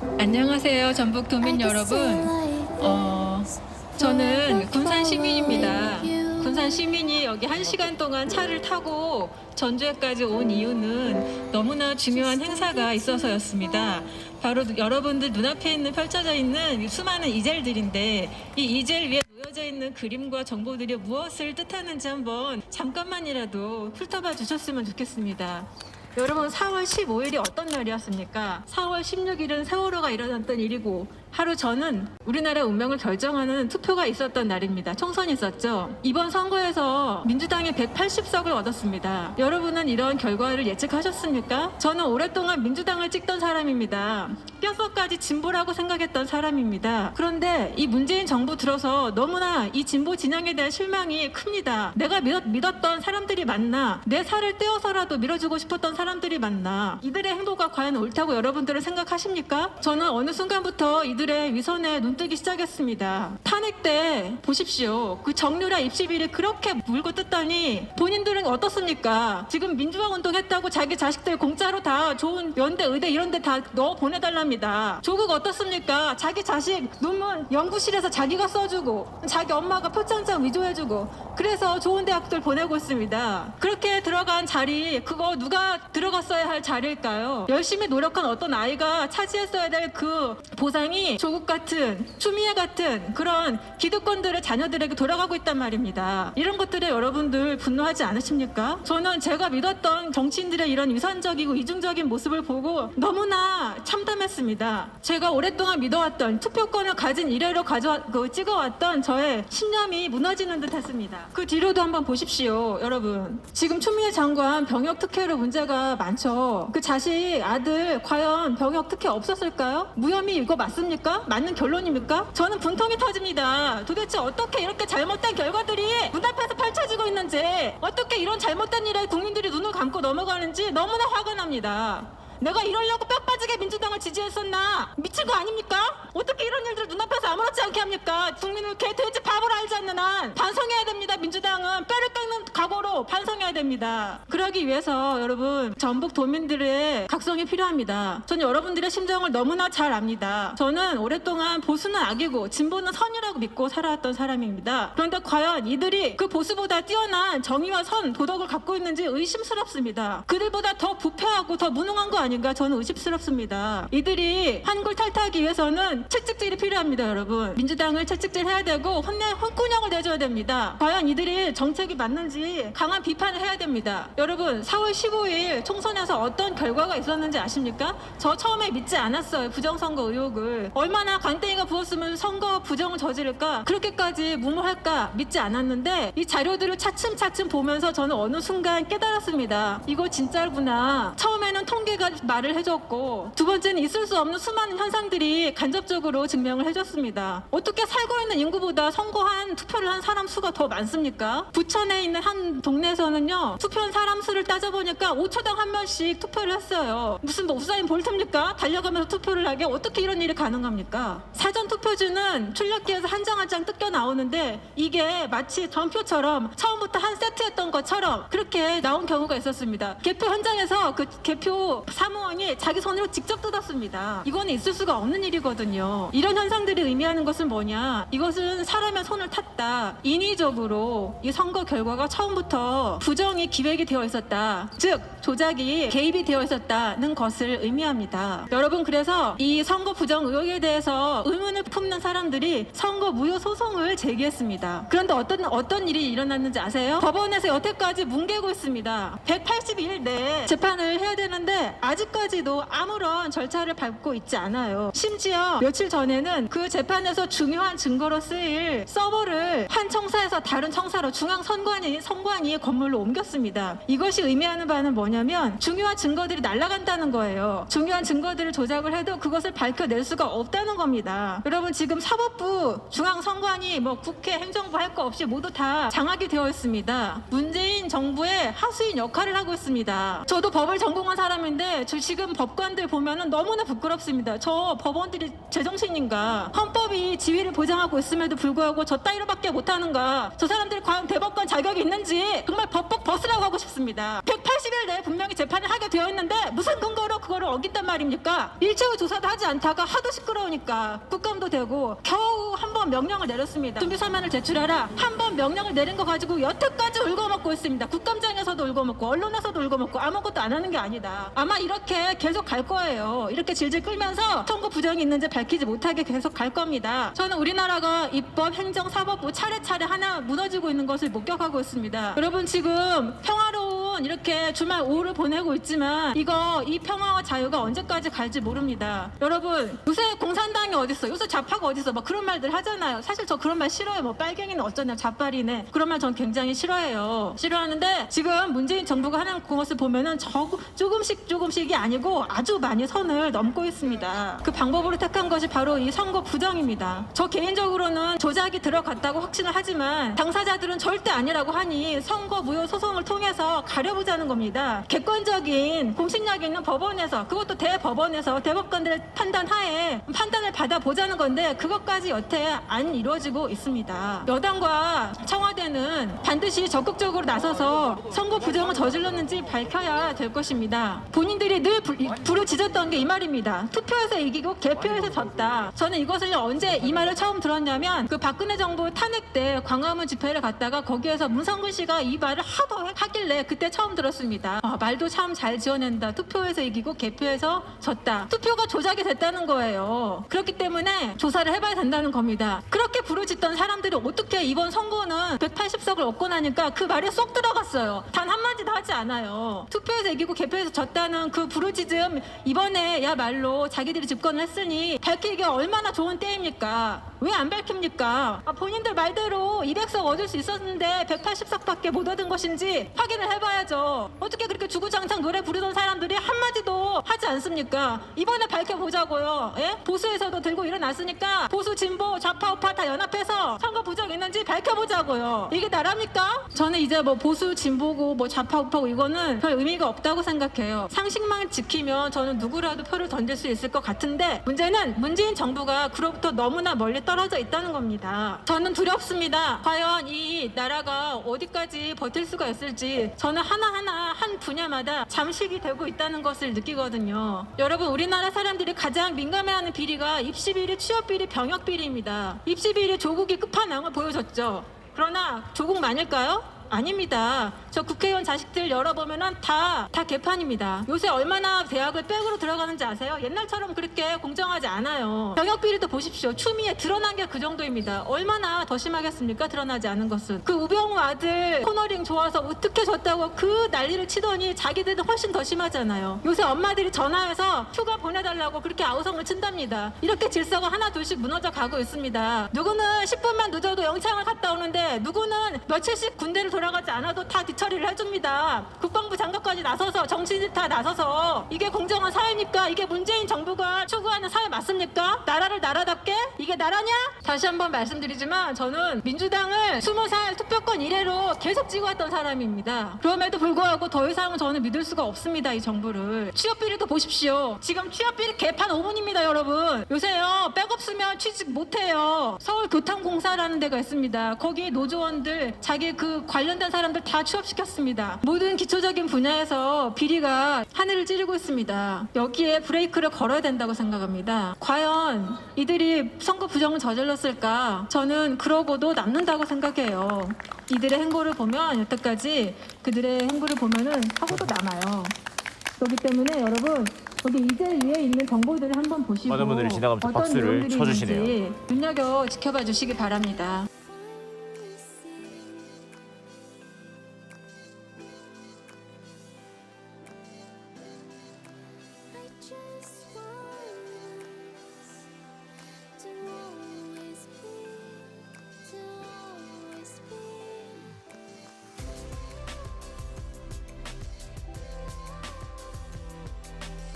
안녕하세요, 전북 도민 여러분. 어, 저는 군산 시민입니다. 군산 시민이 여기 한 시간 동안 차를 타고 전주에까지 온 이유는 너무나 중요한 행사가 있어서였습니다. 바로 여러분들 눈앞에 있는 펼쳐져 있는 이 수많은 이젤들인데 이 이젤 위에 놓여져 있는 그림과 정보들이 무엇을 뜻하는지 한번 잠깐만이라도 훑어봐 주셨으면 좋겠습니다. 여러분 4월 15일이 어떤 날이었습니까? 4월 16일은 세월호가 일어났던 일이고 하루 전은 우리나라 운명을 결정하는 투표가 있었던 날입니다. 총선이 있었죠. 이번 선거에서 민주당이 180석을 얻었습니다. 여러분은 이런 결과를 예측하셨습니까? 저는 오랫동안 민주당을 찍던 사람입니다. 뼛속까지 진보라고 생각했던 사람입니다. 그런데 이 문재인 정부 들어서 너무나 이 진보 진영에 대한 실망이 큽니다. 내가 믿었, 믿었던 사람들이 맞나? 내 살을 떼어서라도 밀어주고 싶었던 사람들이 맞나? 이들의 행보가 과연 옳다고 여러분들은 생각하십니까? 저는 어느 순간부터 이 들의 위선에 눈뜨기 시작했습니다. 탄핵 때 보십시오. 그 정유라 입시비를 그렇게 물고 뜯더니 본인들은 어떻습니까? 지금 민주화 운동했다고 자기 자식들 공짜로 다 좋은 연대, 의대 이런 데 다 넣어 보내달랍니다. 조국 어떻습니까? 자기 자식 논문 연구실에서 자기가 써주고 자기 엄마가 표창장 위조해주고 그래서 좋은 대학들 보내고 있습니다. 그렇게 들어간 자리 그거 누가 들어갔어야 할 자리일까요? 열심히 노력한 어떤 아이가 차지했어야 될 그 보상이 조국 같은 추미애 같은 그런 기득권들의 자녀들에게 돌아가고 있단 말입니다. 이런 것들에 여러분들 분노하지 않으십니까? 저는 제가 믿었던 정치인들의 이런 위선적이고 이중적인 모습을 보고 너무나 참담했습니다. 제가 오랫동안 믿어왔던 투표권을 가진 이래로 가져 그 찍어왔던 저의 신념이 무너지는 듯했습니다. 그 뒤로도 한번 보십시오, 여러분. 지금 추미애 장관 병역 특혜로 문제가 많죠. 그 자식 아들 과연 병역 특혜 없었을까요? 무혐의 이거 맞습니까? 맞는 결론입니까? 저는 분통이 터집니다. 도대체 어떻게 이렇게 잘못된 결과들이 눈앞에서 펼쳐지고 있는지 어떻게 이런 잘못된 일에 국민들이 눈을 감고 넘어가는지 너무나 화가 납니다. 내가 이러려고 뼈 빠지게 민주당을 지지했었나? 미친 거 아닙니까? 어떻게 이런 일들 눈앞에서 아무렇지 않게 합니까? 국민을 개 돼지 바보로 알지 않는 한 반성해야 됩니다. 민주당은 뼈를 깎는 각오로 반성해야 됩니다. 그러기 위해서 여러분 전북 도민들의 각성이 필요합니다. 저는 여러분들의 심정을 너무나 잘 압니다. 저는 오랫동안 보수는 악이고 진보는 선이라고 믿고 살아왔던 사람입니다. 그런데 과연 이들이 그 보수보다 뛰어난 정의와 선, 도덕을 갖고 있는지 의심스럽습니다. 그들보다 더 부패하고 더 무능한 거 아닌가 저는 의심스럽습니다. 이들이 한굴 탈퇴하기 위해서는 채찍질이 필요합니다, 여러분. 민주당을 채찍질 해야 되고 혼내 혼꾸녕을 내줘야 됩니다. 과연 이들이 정책이 맞는지 강한 비판을 해야 됩니다. 4월 15일 총선에서 어떤 결과가 있었는지 아십니까? 저 처음에 믿지 않았어요. 부정선거 의혹을. 얼마나 강땡이가 부었으면 선거 부정을 저지를까? 그렇게까지 무모할까? 믿지 않았는데 이 자료들을 차츰차츰 보면서 저는 어느 순간 깨달았습니다. 이거 진짜구나. 처음에는 통계가 말을 해줬고 두 번째는 있을 수 없는 수많은 현상들이 간접적으로 증명을 해줬습니다. 어떻게 살고 있는 인구보다 선거한 투표를 한 사람 수가 더 많습니까? 부천에 있는 한 동네에서는요 투표한 사람 수를 따져보니까 5초당 한 명씩 투표를 했어요. 무슨 뭐 우사인 볼트입니까? 달려가면서 투표를 하게 어떻게 이런 일이 가능합니까? 사전 투표지는 출력기에서 한 장 한 장 뜯겨 나오는데 이게 마치 전표처럼 처음부터 한 세트였던 것처럼 그렇게 나온 경우가 있었습니다. 개표 현장에서 그 개표 사무원이 자기 손으로 직접 뜯었습니다. 이거는 있을 수가 없는 일이거든요. 이런 현상들이 의미하는 것은 뭐냐? 이것은 사람의 손을 탔다. 인위적으로 이 선거 결과가 처음부터 부정이 기획이 되어 있었다. 즉 조작이 개입이 되어 있었다는 것을 의미합니다. 여러분 그래서 이 선거 부정 의혹에 대해서 의문을 품는 사람들이 선거 무효 소송을 제기했습니다. 그런데 어떤 어떤 일이 일어났는지 아세요? 법원에서 여태까지 뭉개고 있습니다. 180일 내에 재판을 해야 되는데 아직까지도 아무런 절차를 밟고 있지 않아요. 심지어 며칠 전에는 그 재판에서 중요한 증거로 쓰일 서버를 한 청사에서 다른 청사로 중앙 선관위 선관위 건물로 옮겼습니다. 이것이 의미하는 바는 뭐냐면 중요한 증거들이 날아간다는 거예요. 중요한 증거들을 조작을 해도 그것을 밝혀낼 수가 없다는 겁니다. 여러분 지금 사법부 중앙 선관위 뭐 국회 행정부 할 거 없이 모두 다 장악이 되어 있습니다. 문재인 정부의 하수인 역할을 하고 있습니다. 저도 법을 전공한 사람인데 저 지금 법관들 보면은 너무나 부끄럽습니다. 저 법원들이 제정신인가? 헌법이 지위를 보장하고 있음에도 불구하고 저 따위로밖에 못하는가? 저 사람들이 과연 대법관 자격이 있는지 정말 법법 벗으라고 하고 싶습니다. 180일 내에 분명히 재판을 하게 되어 있는데 무슨 근거로 그거를 어긴단 말입니까? 일체후 조사도 하지 않다가 하도 시끄러우니까 국감도 되고 겨우 한 번 명령을 내렸습니다. 준비 서면을 제출하라. 한 번 명령을 내린 거 가지고 여태까지 울고먹고 있습니다. 국감장에서도 울고먹고 언론에서도 울고먹고 아무것도 안 하는 게 아니다. 아마 이렇게 계속 갈 거예요. 이렇게 질질 끌면서 선거 부정이 있는지 밝히지 못하게 계속 갈 겁니다. 저는 우리나라가 입법, 행정, 사법부 차례차례 하나 무너지고 있는 것을 목격하고 있습니다. 여러분 지금 평화로운 이렇게 주말 오후를 보내고 있지만 이거 이 평화와 자유가 언제까지 갈지 모릅니다. 여러분 요새 공산당이 어딨어? 요새 좌파가 어딨어? 막 그런 말들 하잖아요. 사실 저 그런 말 싫어요. 뭐 빨갱이는 어쩌냐 좌빨이네. 그런 말 전 굉장히 싫어해요. 싫어하는데 지금 문재인 정부가 하는 그것을 보면은 저, 조금씩 조금씩이 아니고 아주 많이 선을 넘고 있습니다. 그 방법으로 택한 것이 바로 이 선거 부정입니다. 저 개인적으로는 조작이 들어갔다고 확신을 하지만 당사자들은 절대 아니라고 하니 선거 무효 소송을 통해서 가려 보자는 겁니다. 객관적인 공신력 있는 법원에서 그것도 대법원에서 대법관들의 판단 하에 판단을 받아보자는 건데 그것까지 여태 안 이루어지고 있습니다. 여당과 청와대는 반드시 적극적으로 나서서 선거 부정을 저질렀는지 밝혀야 될 것입니다. 본인들이 늘 불- 부르짖었던 게 이 말입니다. 투표에서 이기고 개표에서 졌다. 저는 이것을 언제 이 말을 처음 들었냐면 그 박근혜 정부 탄핵 때 광화문 집회를 갔다가 거기에서 문성근 씨가 이 말을 하도 하길래 그때 처음 들었습니다. 아, 말도 참 잘 지어낸다. 투표에서 이기고 개표에서 졌다. 투표가 조작이 됐다는 거예요. 그렇기 때문에 조사를 해봐야 된다는 겁니다. 그렇게 부르짖던 사람들이 어떻게 이번 선거는 180석을 얻고 나니까 그 말이 쏙 들어갔어요. 단 한마디도 하지 않아요. 투표에서 이기고 개표에서 졌다는 그 부르짖음 이번에 야말로 자기들이 집권을 했으니 밝히기 얼마나 좋은 때입니까? 왜 안 밝힙니까? 아, 본인들 말대로 200석 얻을 수 있었는데 180석밖에 못 얻은 것인지 확인을 해봐야 죠. 어떻게 그렇게 주구장창 노래 부르던 사람들이 한마디도 하지 않습니까? 이번에 밝혀보자고요. 예? 보수에서도 들고 일어났으니까 보수, 진보, 좌파, 우파 다 연합해서 선거 부정 있는지 밝혀보자고요. 이게 나랍니까? 저는 이제 뭐 보수, 진보고 뭐 좌파, 우파고 이거는 별 의미가 없다고 생각해요. 상식만 지키면 저는 누구라도 표를 던질 수 있을 것 같은데 문제는 문재인 정부가 그로부터 너무나 멀리 떨어져 있다는 겁니다. 저는 두렵습니다. 과연 이 나라가 어디까지 버틸 수가 있을지 저는 하나하나 한 분야마다 잠식이 되고 있다는 것을 느끼거든요. 여러분 우리나라 사람들이 가장 민감해하는 비리가 입시 비리, 취업 비리, 병역 비리입니다. 입시 비리 조국이 끝판왕을 보여줬죠. 그러나 조국 만일까요? 아닙니다. 저 국회의원 자식들 열어보면은 다, 다 개판입니다. 요새 얼마나 대학을 백으로 들어가는지 아세요? 옛날처럼 그렇게 공정하지 않아요. 병역비리도 보십시오. 추미애 드러난 게 그 정도입니다. 얼마나 더 심하겠습니까? 드러나지 않은 것은. 그 우병우 아들 코너링 좋아서 어떻게 졌다고 그 난리를 치더니 자기들은 훨씬 더 심하잖아요. 요새 엄마들이 전화해서 휴가 보내달라고 그렇게 아우성을 친답니다. 이렇게 질서가 하나 둘씩 무너져 가고 있습니다. 누구는 10분만 늦어도 영창을 갔다 오는데 누구는 며칠씩 군대를 돌아가지 않아도 다 뒤처리를 해줍니다. 국방부 장관까지 나서서 정치인 다 나서서 이게 공정한 사회입니까? 이게 문재인 정부가 추구하는 사회 맞습니까? 나라를 나라답게 이게 나라냐? 다시 한번 말씀드리지만 저는 민주당을 20살 투표권 이래로 계속 찍어왔던 사람입니다. 그럼에도 불구하고 더 이상은 저는 믿을 수가 없습니다. 이 정부를. 취업 비리도 보십시오. 지금 취업 비리 개판 5분입니다, 여러분. 요새요 백 없으면 취직 못해요. 서울 교통공사라는 데가 있습니다. 거기 노조원들 자기 그 관련된 사람들 다 취업시켰습니다. 모든 기초적인 분야에서 비리가 하늘을 찌르고 있습니다. 여기에 브레이크를 걸어야 된다고 생각합니다. 과연 이들이 선거 부정을 저질렀을까? 저는 그러고도 남는다고 생각해요. 이들의 행보를 보면 여태까지 그들의 행보를 보면은 하고도 남아요. 그렇기 때문에 여러분 여기 이제 위에 있는 정보들을 한번 보시고 많은 분들이 지나가면서 어떤 박수를 내용들이 쳐주시네요. 있는지 눈여겨 지켜봐 주시기 바랍니다.